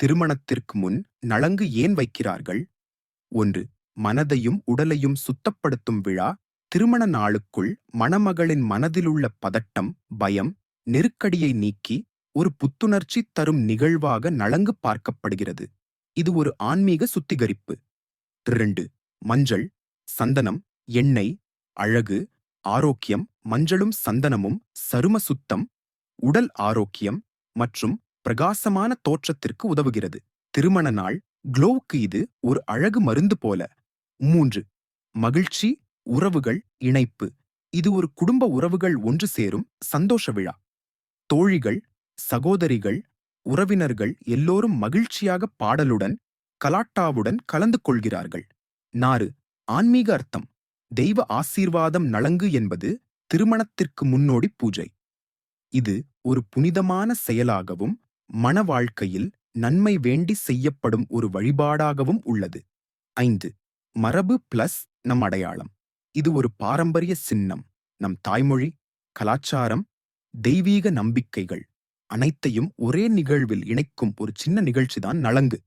திருமணத்திற்கு முன் நலங்கு ஏன் வைக்கிறார்கள்? ஒன்று மனதையும் உடலையும் சுத்தப்படுத்தும் விழா திருமண நாளுக்குள் மணமகளின் மனதிலுள்ள பதட்டம் பயம் நெருக்கடியை நீக்கி ஒரு புத்துணர்ச்சி தரும் நிகழ்வாக நலங்கு பார்க்கப்படுகிறது. இது ஒரு ஆன்மீக சுத்திகரிப்பு. இரண்டு மஞ்சள் சந்தனம் எண்ணெய் அழகு ஆரோக்கியம் மஞ்சளும் சந்தனமும் சரும சுத்தம் உடல் ஆரோக்கியம் மற்றும் பிரகாசமான தோற்றத்திற்கு உதவுகிறது. திருமண நாள் க்ளோவுக்கு இது ஒரு அழகு மருந்து போல. மூன்று மகிழ்ச்சி உறவுகள் இணைப்பு. இது ஒரு குடும்ப உறவுகள் ஒன்று சேரும் சந்தோஷ விழா. தோழிகள் சகோதரிகள் உறவினர்கள் எல்லோரும் மகிழ்ச்சியாக பாடலுடன் கலாட்டாவுடன் கலந்து கொள்கிறார்கள். நாறு ஆன்மீக அர்த்தம். தெய்வ ஆசீர்வாதம் நலங்கு என்பது திருமணத்திற்கு முன்னோடி பூஜை. இது ஒரு புனிதமான செயலாகவும் மன வாழ்க்கையில் நன்மை வேண்டி செய்யப்படும் ஒரு வழிபாடாகவும் உள்ளது. ஐந்து மரபு பிளஸ் நம் அடையாளம். இது ஒரு பாரம்பரிய சின்னம். நம் தாய்மொழி கலாச்சாரம் தெய்வீக நம்பிக்கைகள் அனைத்தையும் ஒரே நிகழ்வில் இணைக்கும் ஒரு சின்ன நிகழ்ச்சிதான் நலங்கு.